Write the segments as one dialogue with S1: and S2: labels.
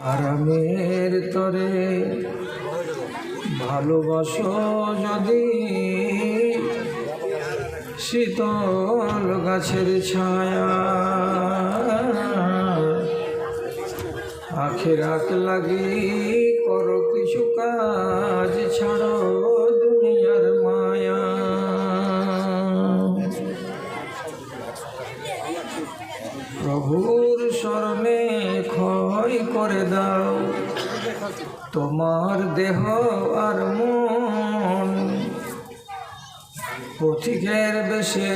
S1: আরামের তরে ভালোবাসো যদি শীতল গাছের ছায়া। আখের আখ লাগি করো কিছু কাজ ছাড়ো তোমার দেহ আর মন। পথিকের বেশে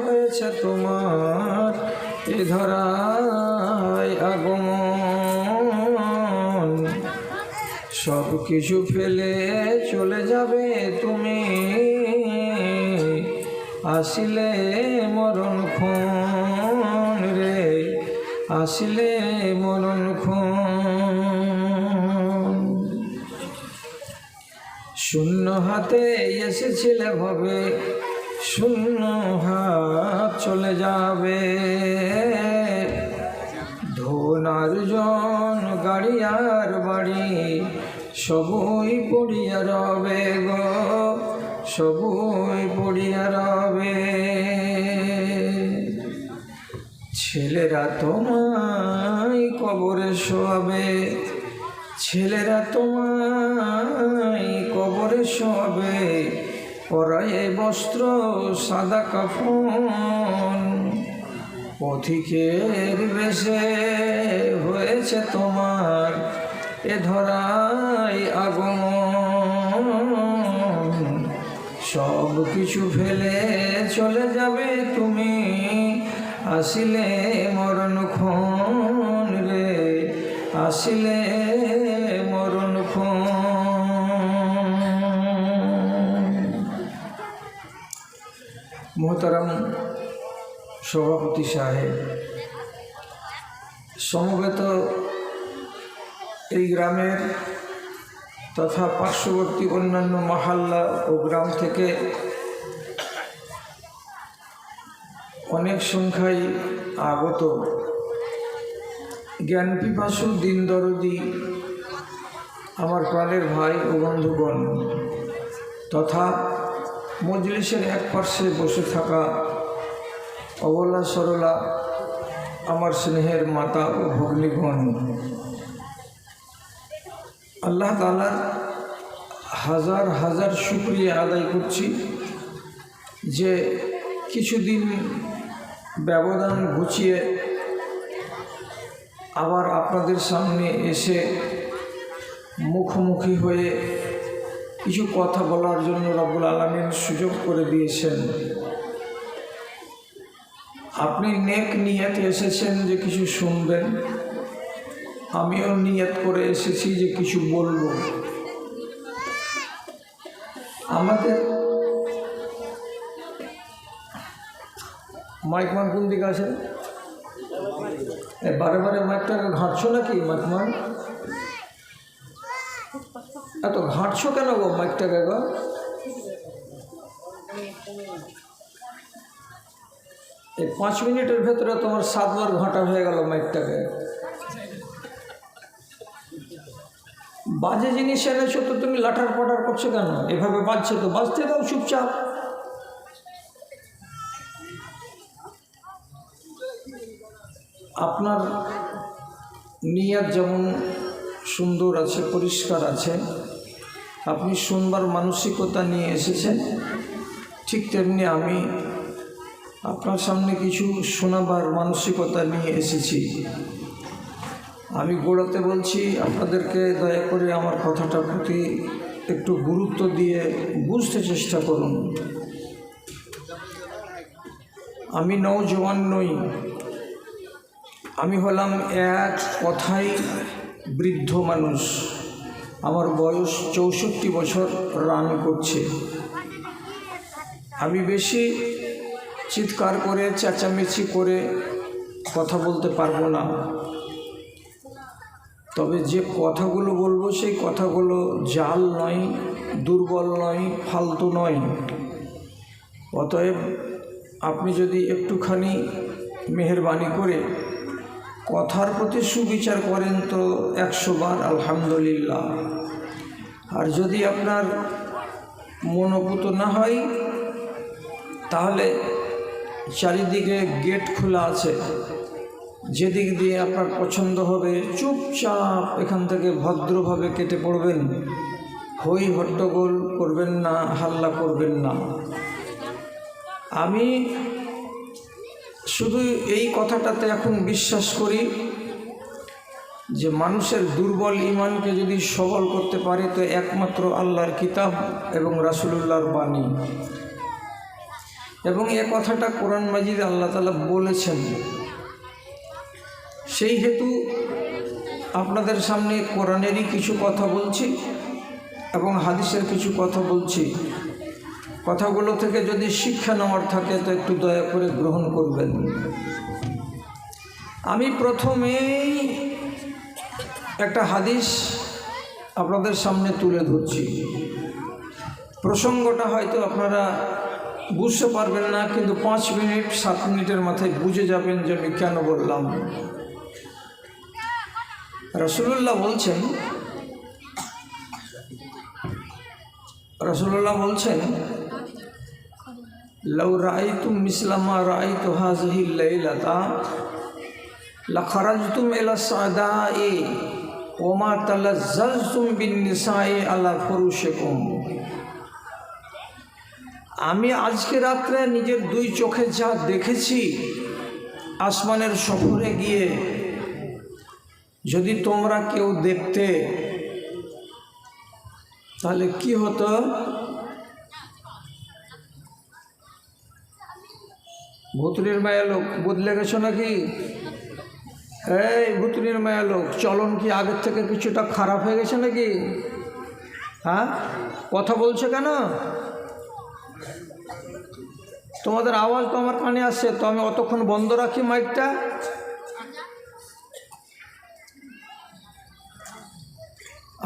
S1: হয়েছে তোমার এ ধরায় আগমন। সব কিছু ফেলে চলে যাবে তুমি। আসিলে মরণ খুন রে, আসিলে মরণ খুন শূন্য হাতে এসেছিলে ভাবে, শূন্য হাত চলে যাবে। ধনার জন গাড়ি আর বাড়ি, সবই পড়িয়া রবে গো, সবই পড়িয়া রবে। ছেলেরা তোমায় কবরে শোয়াবে, ছেলেরা তোমায় কবরে শোয়াবে পরায়ে বস্ত্র, সাদা কাফন। পথিকের বেশে হয়েছে তোমার এ ধরাই আগমন। সব কিছু ফেলে চলে যাবে তুমি, আসিলে মরণ ক্ষণ রে, আসিলে মোহতারাম সভাপতি সাহেব, সমবেত এই গ্রামের তথা পার্শ্ববর্তী অন্যান্য মহাল্লা ও গ্রাম থেকে অনেক সংখ্যায় আগত। জ্ঞান পিপাসু দিন দরদি আমার প্রাণের ভাই ও বন্ধুগণ, তথা মজলিসের এক পার্শ্বে বসে থাকা অবলা সরলা, আমার স্নেহের মাতা ও ভগ্নীগণ। আল্লাহ তালার হাজার হাজার শুক্রিয়া আদায় করছি যে কিছুদিন ব্যবধান ঘুচিয়ে আবার আপনাদের সামনে এসে মুখোমুখি হয়ে কিছু কথা বলার জন্য রব্বুল আলমিন সুযোগ করে দিয়েছেন। আপনি নেক নিয়তে এসেছেন যে কিছু শুনবেন। আমিও নিয়ত করে এসেছি যে কিছু বলব। আমাদের মাইকমান কোন দিকে আছে? বারে বারে মাইকটাকে ঘাঁটছো নাকি মাইকমান এত ঘাঁটছো কেন গো মাইকটাকে গো? এই পাঁচ মিনিটের ভেতরে তোমার সাতবার ঘাঁটা হয়ে গেল মাইকটাকে বাজে জিনিস এনেছো তো তুমি লাঠার পাটার করছ কেন? এভাবে বাজছে তো, বাজতে দাও চুপচাপ। আপনার নিয়াত যেমন সুন্দর আছে, পরিষ্কার আছে আপনি শুনবার মানসিকতা নিয়ে এসেছেন। ঠিক তেমনি আমি আপনার সামনে কিছু শোনাবার মানসিকতা নিয়ে এসেছি। আমি গোড়াতে বলছি, আপনাদেরকে দয়া করে আমার কথাটার প্রতি একটু গুরুত্ব দিয়ে বুঝতে চেষ্টা করুন। আমি নৌজওয়ান নই। আমি হলাম এক কথাই বৃদ্ধ মানুষ। আমার বয়স চৌষট্টি বছর রান করছে। আমি বেশি চিৎকার করে, চেঁচামেচি করে কথা বলতে পারব না। তবে যে কথাগুলো বলব, সেই কথাগুলো জাল নয়, দুর্বল নয়, ফালতু নয়। অতএব আপনি যদি একটুখানি মেহরবানি করে কথার প্রতি সুবিচার করেন তো একশো বার, আলহামদুলিল্লাহ। আর যদি আপনার মনোপুত না হয়, তাহলে চারিদিকে গেট খোলা আছে। যেদিক দিয়ে আপনার পছন্দ হবে, চুপচাপ এখান থেকে ভদ্রভাবে কেটে পড়বেন। হই হট্টগোল করবেন না, হাল্লা করবেন না। আমি শুধু এই কথাটাতে এখন বিশ্বাস করি যে মানুষের দুর্বল ইমানকে যদি সবল করতে পারে, তো একমাত্র আল্লাহর কিতাব এবং রাসুলুল্লাহর বাণী। এবং এ কথাটা কোরআন মাজিদ আল্লাহ তালা বলেছেন। সেই হেতু আপনাদের সামনে কোরআনেরই কিছু কথা বলছি এবং হাদিসের কিছু কথা বলছি। কথাগুলো থেকে যদি শিক্ষা নেওয়ার থাকে, তো একটু দয়া করে গ্রহণ করবেন। আমি প্রথমেই একটা হাদিস আপনাদের সামনে তুলে ধরছি। প্রসঙ্গটা হয়তো আপনারা বুঝতে পারবেন না, কিন্তু পাঁচ মিনিট, সাত মিনিটের মাথায় বুঝে যাবেন যে আমি কেন বললাম। রসুল্লাহ বলছেন রসুল্লাহ বলছেন লৌ রাইতুম মিসলামা রাইতু হাজহি লাইলাতা লখরাজতুম ইলা সাদাই ওমা তালাজ্জালতুম বিন নিসাই আলা ফুরুশিকুম আমি আজকে রাত্রে নিজের দুই চোখে যা দেখেছি, আসমানের সফরে গিয়ে, যদি তোমরা কেউ দেখতে, তাহলে কি হতো? ভুতুরির মায়া লোক বদলে গেছো নাকি? এই ভুতুরির মায়া লোক, চলন কি আগের থেকে কিছুটা খারাপ হয়ে গেছে নাকি? হ্যাঁ? কথা বলছে কেন? তোমাদের আওয়াজ তো আমার কানে আসছে, তো আমি অতক্ষণ বন্ধ রাখি মাইকটা।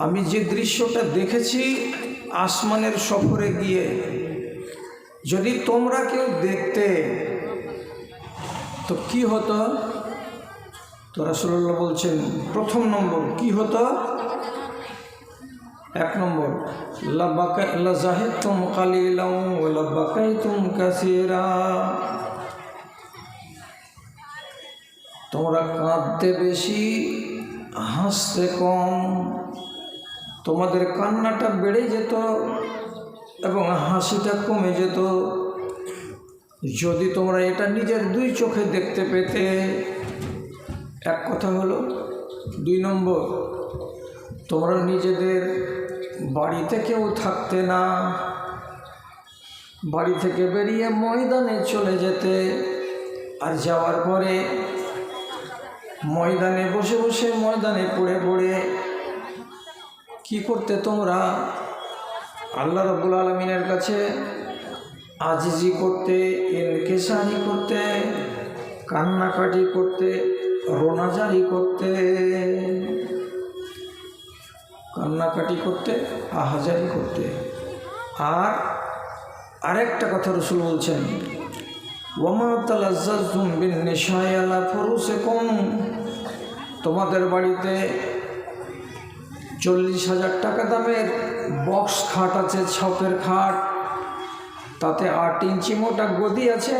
S1: আমি যে দৃশ্যটা দেখেছি আসমানের সফরে গিয়ে, যদি তোমরা কেউ দেখতে তো কি হতো? তো রাসুল্লাহ বলছেন, প্রথম নম্বর কি হতো? এক নম্বর তুম তোমরা কাঁদতে বেশি, হাসতে কম, তোমাদের কান্নাটা বেড়ে যেত এবং হাসিটা কমে যেত। যদি তোমরা এটা নিজের দুই চোখে দেখতে পেতে, এক কথা হলো, দুই নম্বর, তোমরা নিজেদের বাড়িতে কেউ থাকতে না, বাড়ি থেকে বেরিয়ে ময়দানে চলে যেতে, আর যাওয়ার পরে ময়দানে বসে বসে ময়দানে পড়ে পড়ে কি করতে তোমরা? আল্লাহ রব্বুল আলমিনের কাছে আজিজি করতে ইনকেশানি করতে, কান্নাকাটি করতে, রোনাজারি করতে, কান্নাকাটি করতে, আহাজারি করতে। আর আরেকটা কথা রসুল বলছেন তোমাদের বাড়িতে চল্লিশ হাজার টাকা দামের বক্স খাট আছে, ছপের খাট। তাতে আট ইঞ্চি মোটা গদি আছে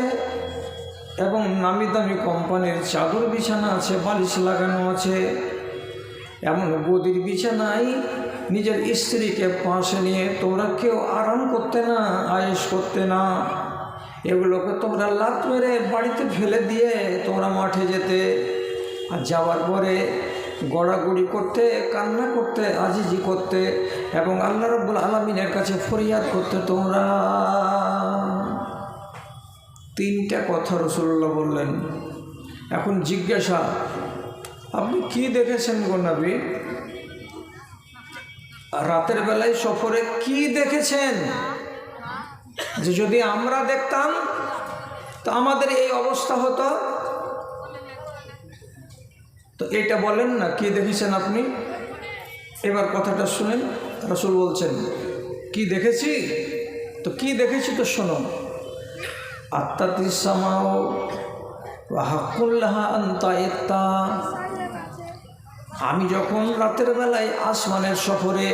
S1: এবং নামি দামি কোম্পানির চাদর বিছানা আছে, বালিশ লাগানো আছে এমন গদির বিছানায় নিজের স্ত্রীকে পাশে নিয়ে তোমরা কেউ আরাম করতে না, আয়েস করতে না। এগুলোকে তোমরা লাত মেরে বাড়িতে ফেলে দিয়ে তোমরা মাঠে যেতে। আর যাওয়ার পরে গড়াগড়ি করতে, কান্না করতে, আজিজি করতে এবং আল্লাহ রব্বুল আলমিনের কাছে ফরিয়াদ করতে তোমরা তিনটা কথা রসুল্লাহ বললেন। এখন জিজ্ঞাসা, আপনি কি দেখেছেন গো নবী? রাতের বেলায় সফরে কি দেখেছেন? যে যদি আমরা দেখতাম, তো আমাদের এই অবস্থা হতো। তো এটা বলেন না, কি দেখেছেন আপনি? এবার কথাটা শুনেন। রসুল বলছেন, কি দেখেছি? তো কি দেখেছি তো শোনো। আত্মাতিসামাও ওয়াহাকুল্লাহা আন্তা এত্তা আমি যখন রাতের বেলায় আসমানের সফরে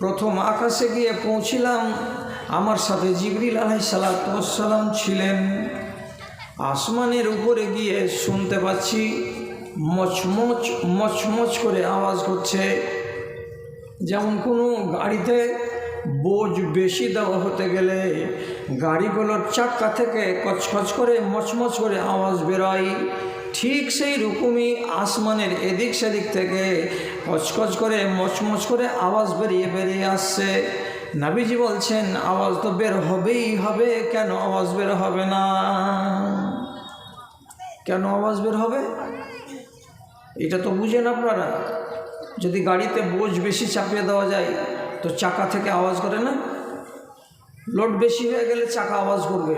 S1: প্রথম আকাশে গিয়ে পৌঁছিলাম, আমার সাথে জিবরিল আলাই সালাতাম ছিলেন। আসমানের উপরে গিয়ে শুনতে পাচ্ছি মচমচ মচমচ করে আওয়াজ করছে। যেমন কোনো গাড়িতে বোঝ বেশি দেওয়া হতে গেলে গাড়িগুলোর চাক্কা থেকে কচকচ করে, মচমচ করে আওয়াজ বেরোয়। ঠিক সেই রকমই আসমানের এদিক সেদিক থেকে কচকচ করে, মচমচ করে আওয়াজ বেরিয়ে বেরিয়ে আসছে। নাবিজি বলছেন, আওয়াজ তো বের হবেই হবে, কেন আওয়াজ বের হবে না? কেন আওয়াজ বের হবে? এটা তো বুঝেন আপনারা। যদি গাড়িতে বোঝ বেশি চাপিয়ে দেওয়া যায়, তো চাকা থেকে আওয়াজ করে না? লোড বেশি হয়ে গেলে চাকা আওয়াজ করবে।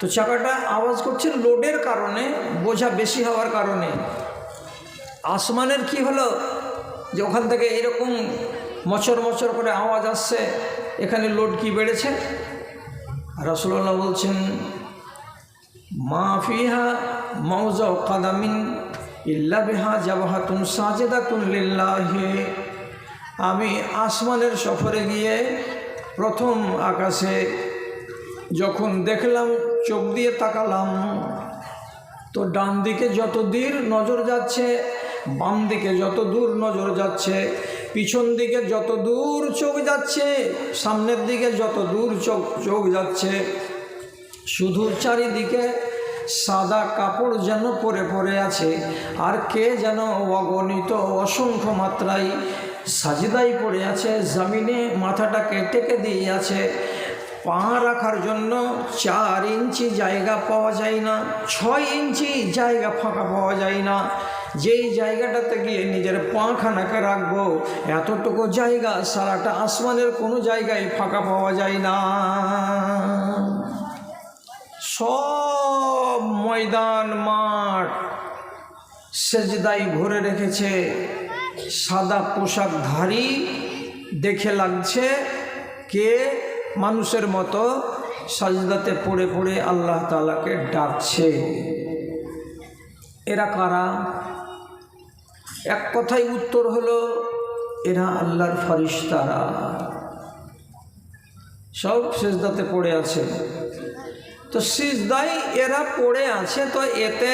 S1: তো চাকাটা আওয়াজ করছে লোডের কারণে, বোঝা বেশি হওয়ার কারণে। আসমানের কি হলো? যে ওখান থেকে এরকম মচর মচর করে আওয়াজ আসছে, এখানে লোড কি বেড়েছে? রসুল্লাহ বলছেন, মা ফিহা মৌজা কাদামিন ইল্লা বিহা জাবাহাতুন সাজেদাতুন লিল্লাহি। আমি আসমানের সফরে গিয়ে প্রথম আকাশে যখন দেখলাম, চোখ দিয়ে তাকালাম, তো ডান দিকে যত দূর নজর যাচ্ছে, বাম দিকে যত দূর নজর যাচ্ছে, পিছন দিকে যত দূর চোখ যাচ্ছে, সামনের দিকে যত দূর চোখ চোখ যাচ্ছে, শুধু চারিদিকে সাদা কাপড় যেন পরে পরে আছে, আর কে যেন অগণিত অসংখ্য মাত্রায় সাজিদাই পড়ে আছে, জামিনে মাথাটাকে টেকে দিয়ে আছে। পা রাখার জন্য চার ইঞ্চি জায়গা পাওয়া যায় না, ছয় ইঞ্চি জায়গা ফাঁকা পাওয়া যায় না। যেই জায়গাটাতে গিয়ে নিজের পাখানাকে রাখব, এতটুকু জায়গা সারাটা আসমানের কোনো জায়গায় ফাঁকা পাওয়া যায় না সব ময়দান মাঠ। সেজদাই ভরে রেখেছে, সাদা পোশাকধারী দেখে লাগছে কে মানুষের মতো সাজদাতে পড়ে পড়ে আল্লাহ তালাকে ডাকছে। এরা কারা? এক কথাই উত্তর হলো, এরা আল্লাহর ফরিস্তারা। সব সেজদাতে পড়ে আছে। তো সিজদাই এরা পড়ে আছে, তো এতে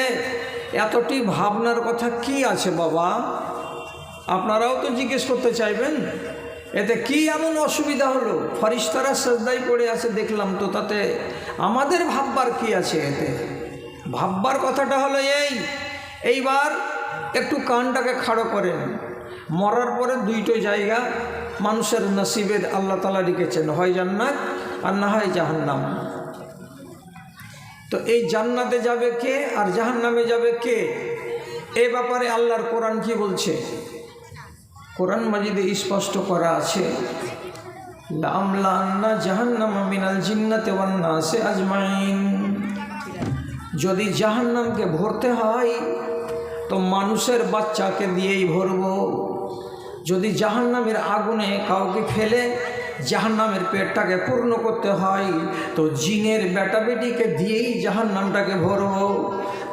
S1: এতটি ভাবনার কথা কি আছে বাবা? আপনারাও তো জিজ্ঞেস করতে চাইবেন। এতে কি এমন অসুবিধা হলো? ফরিস্তারা সেজদাই পড়ে আছে, দেখলাম তো, তাতে আমাদের ভাববার কি আছে এতে? ভাববার কথাটা হলো এই, এইবার একটু কানটাকে খাড়ো করেন। মরার পরে দুইটো জায়গা মানুষের নসিবের আল্লাহ তালা রেখেছেন হয় জান্নাত আর না হয় জাহান্নাম। তো এই জান্নাতে যাবে কে আর জাহান্নামে যাবে কে? এ ব্যাপারে আল্লাহর কোরআন কি বলছে? কোরআন মাজিদে স্পষ্ট করা আছে লামলান্না জাহান্নাম মিনাল আজমাইন। যদি জাহান্নামকে ভরতে হয়, তো মানুষের বাচ্চাকে দিয়েই ভরব। যদি জাহান্নামের আগুনে কাউকে ফেলে জাহান্নামের পেটটাকে পূর্ণ করতে হয়। তো জিনের বেটা বেটিকে দিয়েই জাহান্নামটাকে ভরব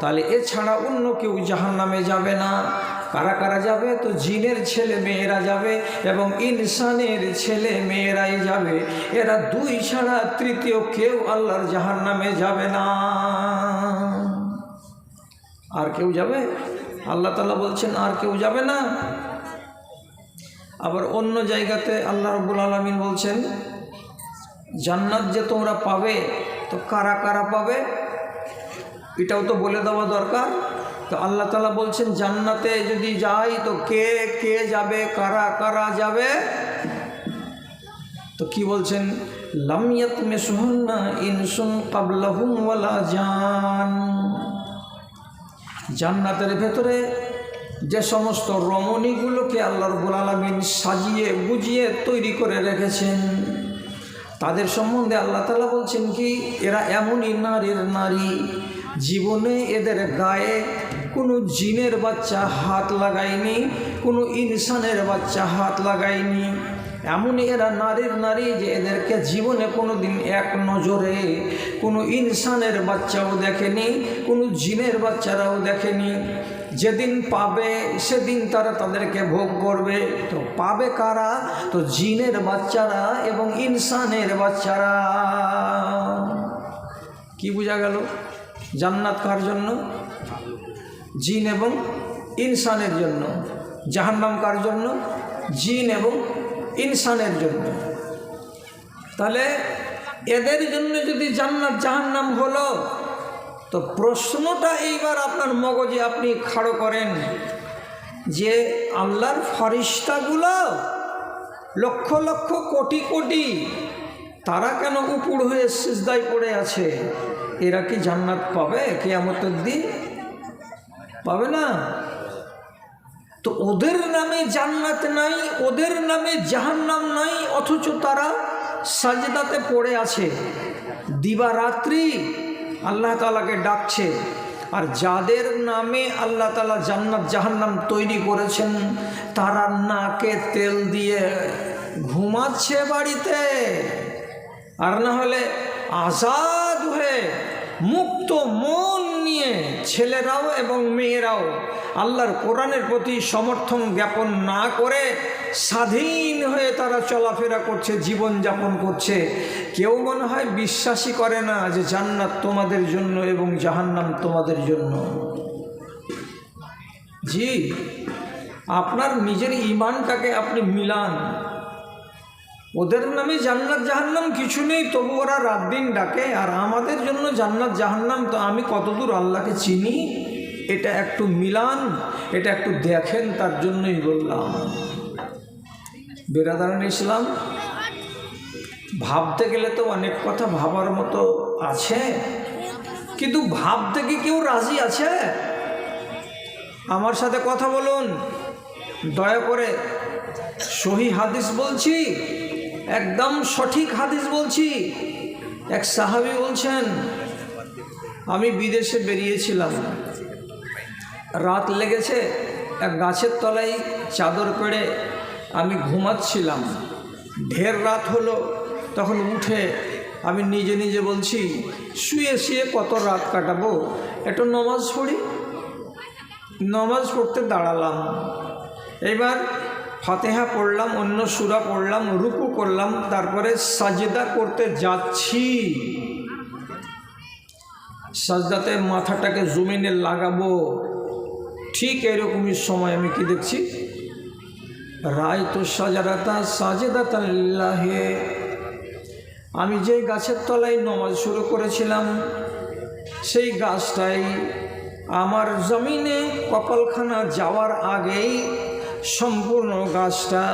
S1: তাহলে এছাড়া অন্য কেউ জাহান্নামে যাবে না। কারা কারা যাবে? তো জিনের ছেলে মেয়েরা যাবে এবং ইনসানের ছেলে মেয়েরাই যাবে। এরা দুই ছাড়া তৃতীয় কেউ আল্লাহর জাহান্নামে যাবে না। আর কেউ যাবে? আল্লাহ তালা বলছেন, আর কেউ যাবে না? আবার অন্য জায়গাতে আল্লাহ রব্বুল আলমিন বলছেন, জান্নাত যে তোমরা পাবে, তো কারা কারা পাবে? এটাও তো বলে দেওয়া দরকার। তো আল্লাহ তালা বলছেন, জান্নাতে যদি যাই, তো কে কে যাবে, কারা কারা যাবে? তো কি বলছেন? লামিয়াত মেসুহন্না ইনসুন কাবলাহুম ওয়ালা জান। জান্নাতের ভেতরে যে সমস্ত রমণীগুলোকে আল্লাহ রবুল সাজিয়ে বুঝিয়ে তৈরি করে রেখেছেন, তাদের সম্বন্ধে আল্লাহ তালা বলছেন কি, এরা এমনই নারীর নারী, জীবনে এদের গায়ে কোনো জিনের বাচ্চা হাত লাগায়নি, কোনো ইনসানের বাচ্চা হাত লাগায়নি। এমনই এরা নারীর নারী যে এদেরকে জীবনে কোনো দিন এক নজরে কোনো ইনসানের বাচ্চাও দেখেনি, কোনো জিনের বাচ্চারাও দেখেনি। যেদিন পাবে, সেদিন তারা তাদেরকে ভোগ করবে। তো পাবে কারা? তো জিনের বাচ্চারা এবং ইনসানের বাচ্চারা। কি বোঝা গেল? জান্নাত কার জন্য? জিন এবং ইনসানের জন্য। জাহান্নাম কার জন্য? জিন এবং ইনসানের জন্য। তাহলে এদের জন্য যদি জান্নাত জাহান্নাম হলো তো প্রশ্নটা এইবার আপনার মগজে আপনি খাড়ো করেন যে আল্লাহর ফারিস্তাগুলো লক্ষ লক্ষ কোটি কোটি তারা কেন উপুর হয়ে সিজদায় পড়ে আছে? এরা কি জান্নাত পাবে? কেয়ামতের দিন পাবে না? তো ওদের নামে জান্নাত নাই, ওদের নামে জাহান্নাম নাই, অথচ তারা সাজদাতে পড়ে আছে। দিবারাত্রি আল্লাহ তালাকে ডাকছে। আর যাদের নামে আল্লাহ তালা জান্নাত, জাহান্নাম তৈরি করেছেন, তারা নাকে তেল দিয়ে ঘুমাচ্ছে বাড়িতে। আর না হলে আজাদ হয়ে মুক্ত মন নিয়ে ছেলেরাও এবং মেয়েরাও আল্লাহর কোরআনের প্রতি সমর্থন জ্ঞাপন না করে স্বাধীন হয়ে তারা চলাফেরা করছে জীবন যাপন করছে। কেউ মনে হয় বিশ্বাসই করে না যে জান্নাত তোমাদের জন্য এবং জাহান্নাম তোমাদের জন্য। জি, আপনার নিজের ইমানটাকে আপনি মিলান। ওদের নামে জান্নাত জাহান্নাম কিছু নেই, তবু ওরা রাত দিন ডাকে, আর আমাদের জন্য জান্নাত জাহান্নাম তো আমি কতদূর আল্লাহকে চিনি? এটা একটু মিলান, এটা একটু দেখেন, তার জন্যই বললাম। বেরাদারান ইসলাম ভাবতে গেলে তো অনেক কথা ভাবার মতো আছে, কিন্তু ভাবতে কি কেউ রাজি আছে? আমার সাথে কথা বলুন। দয়া করে সহি হাদিস বলছি, একদম সঠিক হাদিস বলছি। এক সাহাবি বলছেন, আমি বিদেশে বেরিয়েছিলাম। রাত লেগেছে, এক গাছের তলায় চাদর পেড়ে আমি ঘুমাচ্ছিলাম। ঢের রাত হলো, তখন উঠে আমি নিজে নিজে বলছি, শুয়ে শুয়ে কত রাত কাটাবো? একটু নমাজ পড়ি? নমাজ পড়তে দাঁড়ালাম। এবার ফাতেহা পড়লাম, অন্য সুরা পড়লাম, রুকু করলাম, তারপরে সাজেদা করতে যাচ্ছি। সাজদাতে মাথাটাকে জমিনে লাগাবো। ঠিক এরকমই সময় আমি কি দেখছি? রায় তো সাজারাতা সাজেদাতাল্লাহে আমি যে গাছের তলায় নমাজ শুরু করেছিলাম, সেই গাছটাই আমার জমিনে কপালখানা যাওয়ার আগেই সম্পূর্ণ গাছটা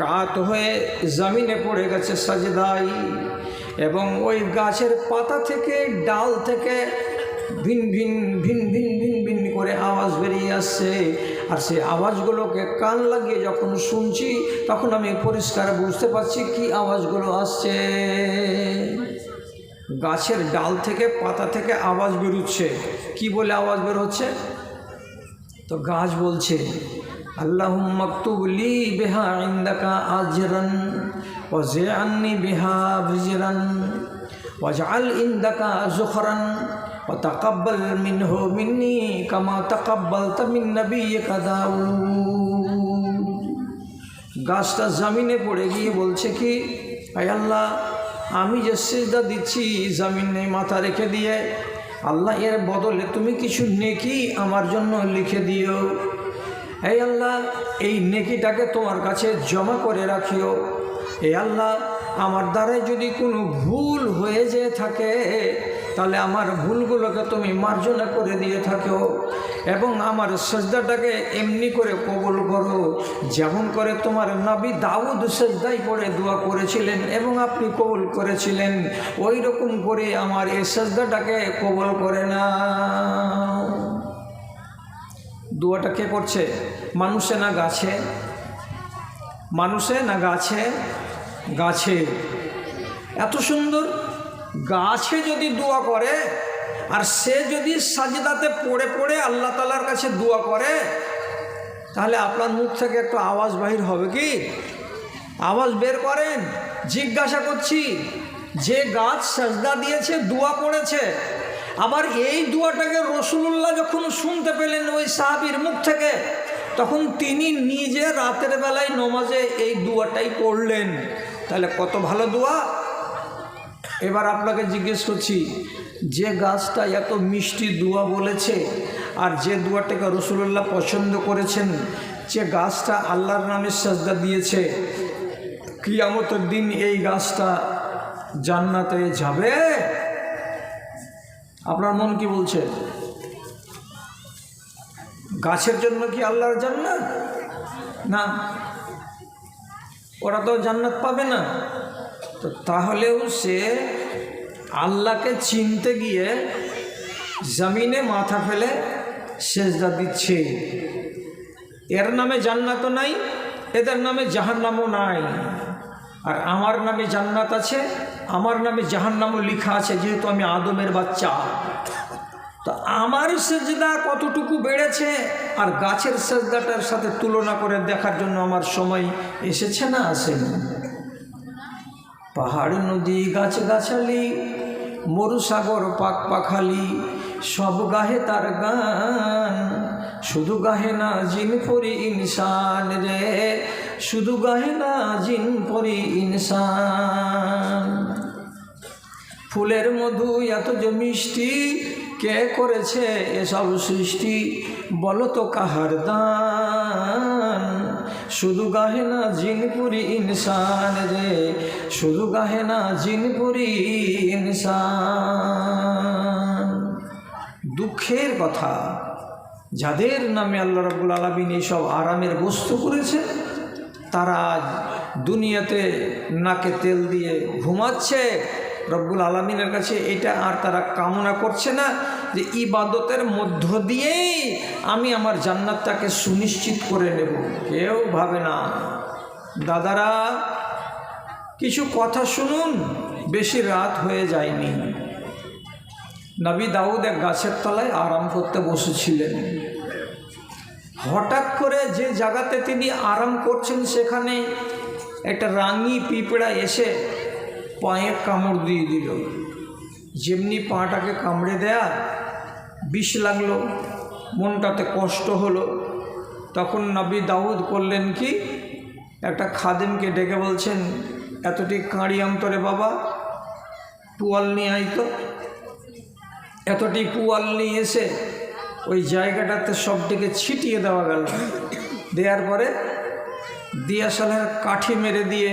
S1: কাত হয়ে জমিনে পড়ে গেছে সাজদাই। এবং ওই গাছের পাতা থেকে, ডাল থেকে ভিন ভিন ভিন করে আওয়াজ বেরিয়ে আসছে। আর সেই আওয়াজগুলোকে কান লাগিয়ে যখন শুনছি, তখন আমি পরিষ্কার বুঝতে পারছি কি আওয়াজগুলো আসছে। গাছের ডাল থেকে পাতা থেকে আওয়াজ বেরোচ্ছে। কি বলে আওয়াজ বের হচ্ছে তো গাছ বলছে আল্লাহ মকতুবলি বেহা ইন্দাকা আজরন ওজে আন্নি বেহা ভিজরন ওয়াজআল ইন্দাকা জুখরান وتقبل منه مني كما تقبلت من نبيك داود গাছটা জামিনে পড়ে গিয়ে বলছে কি আয় আল্লাহ আমি যে সেজদা দিচ্ছি জামিনে মাথা রেখে দিয়ে আল্লাহ এর বদলে তুমি কিছু নেকি আমার জন্য লিখে দিও এই আল্লাহ এই নেকিটাকে তোমার কাছে জমা করে রাখিও এই আল্লাহ আমার দ্বারাই যদি কোনো ভুল হয়ে যেয়ে থাকে তাহলে আমার ভুলগুলোকে তুমি মার্জনা করে দিয়ে থাকো এবং আমার সেজদাটাকে এমনি করে কবুল করো। যেমন করে তোমার নাবি দাউদ সেজদাই পড়ে দোয়া করেছিলেন এবং আপনি কবুল করেছিলেন ওই রকম করে আমার এই সেজদাটাকে কবল করে না দোয়াটা কে করছে? মানুষে না গাছে? মানুষে না গাছে? গাছে। এত সুন্দর গাছে যদি দোয়া করে, আর সে যদি সাজদাতে পড়ে পড়ে আল্লাহ তালার কাছে দোয়া করে, তাহলে আপনার মুখ থেকে একটু আওয়াজ বাহির হবে কি? আওয়াজ বের করেন, জিজ্ঞাসা করছি, যে গাছ সাজদা দিয়েছে, দোয়া পড়েছে আবার এই দোয়াটাকে রসুল্লাহ যখন শুনতে পেলেন ওই সাহাবির মুখ থেকে, তখন তিনি নিজে রাতের বেলায় নমাজে এই দোয়াটাই পড়লেন। তাহলে কত ভালো দোয়া? এবার আপনাকে জিজ্ঞেস করছি, যে গাছটা এত মিষ্টি দোয়া বলেছে আর যে দোয়াটাকে রসুল্লাহ পছন্দ করেছেন, যে গাছটা আল্লাহর নামে সাজদা দিয়েছে, কিয়ামতের দিন এই গাছটা জান্নাতে যাবে? আপনার মন কি বলছে? গাছের জন্য কি আল্লাহর জান্নাত? না। ওরা তো জান্নাত পাবে না। তাহলেও সে আল্লাহকে চিনতে গিয়ে জমিনে মাথা ফেলে সেজদা দিচ্ছে। এর নামে জান্নাতও নাই, এদের নামে জাহান্নামও নাই। আর আমার নামে জান্নাত আছে, আমার নামে জাহান্নামও লেখা আছে, যেহেতু আমি আদমের বাচ্চা। তো আমার সেজদা কতটুকু বেড়েছে আর গাছের সেজদাটার সাথে তুলনা করে দেখার জন্য আমার সময় এসেছে না আসেনি? পাহাড়, নদী গাছ গাছালি মরুসাগর পাক পাখালি, সব গাহে তার গান। শুধু গাহে না জিন পরি ইনসান রে, শুধু গাহে না জিন পরি ইনসান। ফুলের মধু এত যে মিষ্টি, কে করেছে এসব সৃষ্টি? বলো তো কাহার দান? শুধু গাহে না জিনপুরি ইনসান রে শুধু গাহে না জিনপুরি ইনসান। দুঃখের কথা, যাদের নামে আল্লাহ রাবুল আলমিন এইসব আরামের বস্তু করেছে, তারা দুনিয়াতে নাকে তেল দিয়ে ঘুমাচ্ছে। রব্বুল আলমিনের কাছে এটা আর তারা কামনা করছে না যে ইবাদতের মধ্য দিয়েই আমি আমার জান্নাতটাকে সুনিশ্চিত করে নেব। কেউ ভাবে না। দাদারা, কিছু কথা শুনুন, বেশি রাত হয়ে যায়নি। নবী দাউদ এক গাছের তলায় আরাম করতে বসেছিলেন। হঠাৎ করে যে জায়গাতে তিনি আরাম করছেন, সেখানে একটা রাঙি পিঁপড়া এসে পায়ে কামড় দিয়ে দিল। যেমনি পাটাকে কামড়ে দেয়া, বিষ লাগল, মনটাতে কষ্ট হলো, তখন নবী দাউদ করলেন কি? একটা খাদেমকে ডেকে বলছেন, এতটি কাঁড়ি অন্তরে বাবা, পুয়াল নিয়ে আইতো এতটি পুয়াল নিয়ে এসে ওই জায়গাটাতে সবটিকে ছিটিয়ে দেওয়া গেল। দেওয়ার পরে দিয়াশালের কাঠি মেরে দিয়ে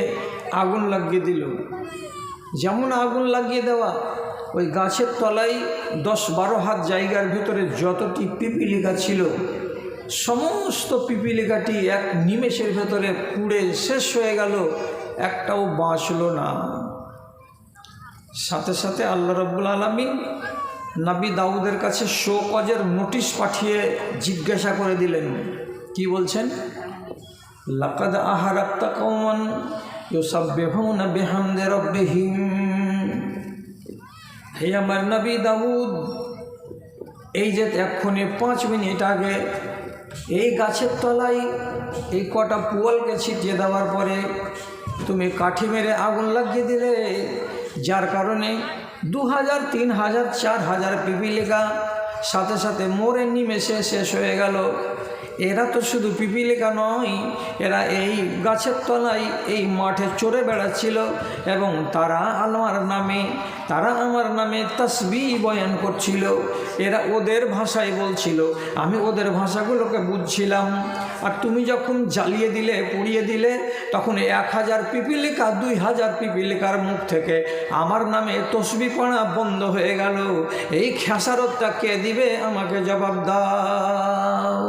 S1: আগুন লাগিয়ে দিল। যেমন আগুন লাগিয়ে দেওয়া, ওই গাছের তলায় দশ বারো হাত জায়গার ভিতরে যতটি পিপিলিকা ছিল, সমস্ত পিপিলিকাটি এক নিমেষের ভেতরে পুড়ে শেষ হয়ে গেল, একটাও বাঁচল না। সাথে সাথে আল্লাহ রব্বুল আলমিন নাবি দাউদের কাছে শোকজের নোটিশ পাঠিয়ে জিজ্ঞাসা করে দিলেন, কি বলছেন? লাকাদ আহারাত্তা কৌমন ইউসাব্বিহুনা বিহামদি রাব্বিহিম। হে আমার নবী দাউদ, এই যে এক্ষণে পাঁচ মিনিট আগে এই গাছের তলায় এই কটা পুয়ালকে ছিটিয়ে দেওয়ার পরে তুমি কাঠি মেরে আগুন লাগিয়ে দিলে, যার কারণে দু হাজার তিন হাজার চার হাজার পিপিলিকা সাথে সাথে মরে নিমেষে শেষ হয়ে গেল। এরা তো শুধু পিপিলিকা নয়, এরা এই গাছের তলায় এই মাঠে চড়ে বেড়াচ্ছিল এবং তারা আমার নামে, তারা আমার নামে তসবি বয়ান করছিল। এরা ওদের ভাষায় বলছিল, আমি ওদের ভাষাগুলোকে বুঝছিলাম। আর তুমি যখন জ্বালিয়ে দিলে, পুড়িয়ে দিলে, তখন এক হাজার পিপিলিকা, দুই হাজার পিপিলিকার মুখ থেকে আমার নামে তসবি পড়া বন্ধ হয়ে গেল। এই খেসারতটা কে দিবে আমাকে জবাব দাও।